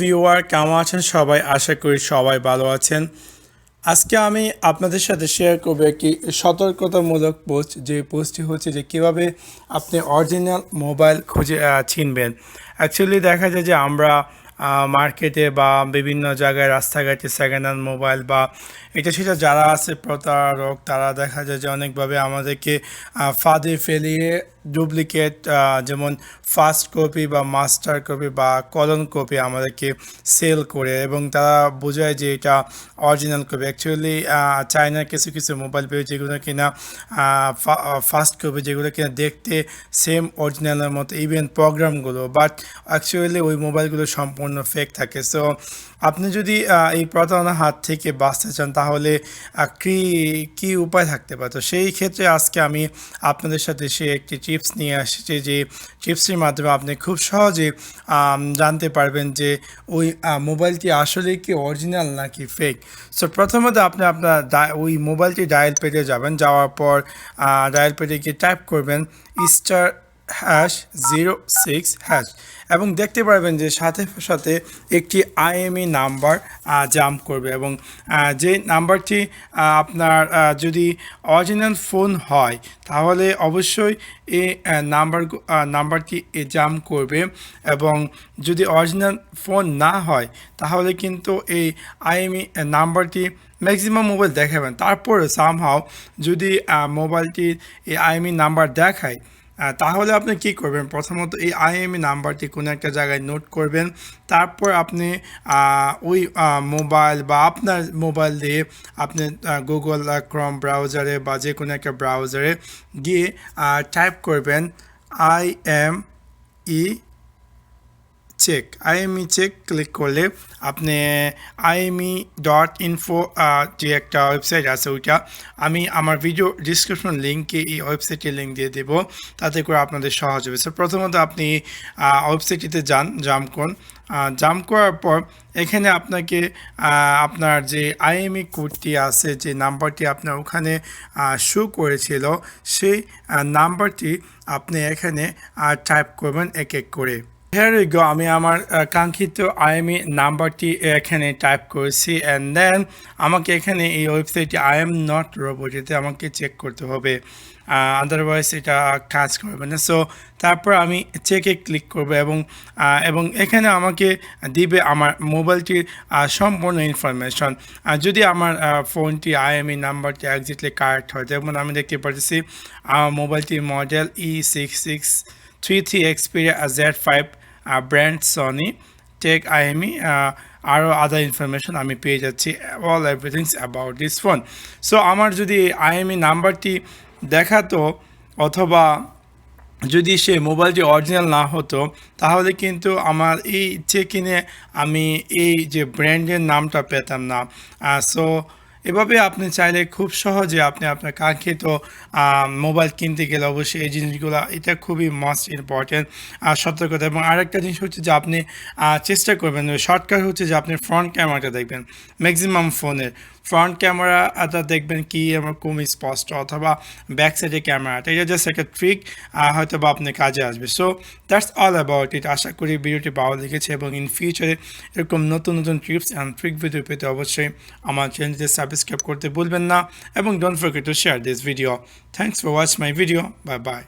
Viewer, কেমন আছেন সবাই? আশা করি সবাই ভালো আছেন। আজকে আমি আপনাদের সাথে শেয়ার করব একটি সতর্কতামূলক পোস্ট যে পোস্টটি হচ্ছে যে কীভাবে আপনি অরিজিনাল মোবাইল খুঁজে চিনবেন। অ্যাকচুয়ালি দেখা যায় যে আমরা মার্কেটে বা বিভিন্ন জায়গায় রাস্তাঘাটে সেকেন্ড হ্যান্ড মোবাইল বা এটা সেটা যারা আছে প্রতারক, তারা দেখা যায় যে অনেকভাবে আমাদেরকে ফাঁদে ফেলিয়ে ডুপ্লিকেট যেমন ফার্স্ট কপি বা মাস্টার কপি বা কলন কপি আমাদেরকে সেল করে এবং তারা বোঝায় যে এটা অরিজিনাল কপি অ্যাকচুয়ালি চায়নার কিছু কিছু মোবাইল পেয়ে যেগুলো কিনা ফার্স্ট কপি যেগুলো কিনা দেখতে সেম অরিজিনালের মতো ইভেন প্রোগ্রামগুলো বাট অ্যাকচুয়ালি ওই মোবাইলগুলো সম্পূর্ণ ফেক থাকে. সো আপনি যদি এই প্রতারণার হাত থেকে বাঁচতে চান, তাহলে কী কী উপায় থাকতে পারে? তো সেই ক্ষেত্রে আজকে আমি আপনাদের সাথে সে একটি টিপস নিয়ে আসছি যে টিপসের মাধ্যমে আপনি খুব সহজে জানতে পারবেন যে ওই মোবাইলটি আসলে কি অরিজিনাল নাকি ফেক সো প্রথমত আপনি আপনার ওই মোবাইলটি ডায়াল পেটে যাবেন, যাওয়ার পর ডায়াল পেটে গিয়ে টাইপ করবেন star hash zero six hash এবং দেখতে পারবেন যে সাথে সাথে একটি আইএমই নাম্বার জাম্প করবে এবং যে নাম্বারটি আপনার যদি অরিজিনাল ফোন হয়, তাহলে অবশ্যই এই নাম্বার নাম্বারটি জাম্প করবে এবং যদি অরিজিনাল ফোন না হয়, তাহলে কিন্তু এই আইএমই নাম্বারটি ম্যাক্সিমাম মোবাইল দেখাবেন। তারপরে সামহাও যদি মোবাইলটির এই আইএমই নাম্বার দেখায় তাহলে আপনি কি করবেন? প্রথমত এই আইএমই নাম্বারটি কোনো একটা জায়গায় নোট করবেন। তারপর আপনি ওই মোবাইল বা আপনার মোবাইল দিয়ে আপনি গুগল ক্রম ব্রাউজারে বা যে কোনো একটা ব্রাউজারে গিয়ে টাইপ করবেন I M E check IME check click করলে আপনি আইএমই ডট ইনফো যে একটা ওয়েবসাইট আছে ওইটা, আমি আমার ভিডিও ডিসক্রিপশন লিঙ্কে এই ওয়েবসাইটের লিঙ্ক দিয়ে দেবো, তাতে করে আপনাদের সহজ হবে। সো প্রথমত আপনি ওয়েবসাইটটিতে যান জাম্প করুন। জাম্প করার পর এখানে আপনাকে আপনার যে আইএমই কোডটি আছে, যে নাম্বারটি আপনার ওখানে শো করেছিল, সেই নাম্বারটি আপনি এখানে টাইপ করবেন এক এক করে। উই গো আমি আমার কাঙ্ক্ষিত আইএমই নাম্বারটি এখানে টাইপ করেছি অ্যান্ড দেন আমাকে এখানে এই ওয়েবসাইটটি আই এম নট রোবট এতে আমাকে চেক করতে হবে। আদারওয়াইজ এটা কাজ করবে না। সো তারপর আমি চেকে ক্লিক করব এবং এবং এখানে আমাকে দিবে আমার মোবাইলটির সম্পূর্ণ ইনফরমেশন যদি আমার ফোনটি আইএমই নাম্বারটি একজাক্টলি কারেক্ট হয়, যেমন আমি দেখতে পাচ্ছি আমার মোবাইলটির model E six six three three Xperia Z five brand Sony tech IME আরও আদার ইনফরমেশন আমি পেয়ে যাচ্ছি all everything's about this phone so আমার যদি আইএমই নাম্বারটি দেখাতো, অথবা যদি সে মোবাইলটি অরিজিনাল না হতো, তাহলে কিন্তু আমার এই চেক ইনে আমি এই যে ব্র্যান্ডের নামটা পেতাম না। সো এভাবে আপনি চাইলে খুব সহজে আপনি আপনার কাঙ্ক্ষিত মোবাইল কিনতে গেলে অবশ্যই এই জিনিসগুলো, এটা খুবই মাস্ট ইম্পর্টেন্ট আর সতর্কতা। এবং আরেকটা জিনিস হচ্ছে যে আপনি চেষ্টা করবেন শর্টকাট হচ্ছে যে আপনি ফ্রন্ট ক্যামেরাটা দেখবেন ম্যাক্সিমাম ফোনের ফ্রন্ট ক্যামেরা ক্যামেরাটা দেখবেন কি আমার খুব স্পষ্ট, অথবা ব্যাক সাইডের ক্যামেরাটা এটা জাস্ট একটা ট্রিক হয়তো বা আপনি কাজে আসবে। So that's all about it আশা করি ভিডিওটি ভালো লেগেছে এবং ইন ফিউচারে এরকম নতুন নতুন টিপস অ্যান্ড ট্রিক ভিডিও পেতে অবশ্যই আমার চ্যানেলটি সাবস্ক্রাইব করতে ভুলবেন না। এবং don't forget to share this video thanks for watch my video bye bye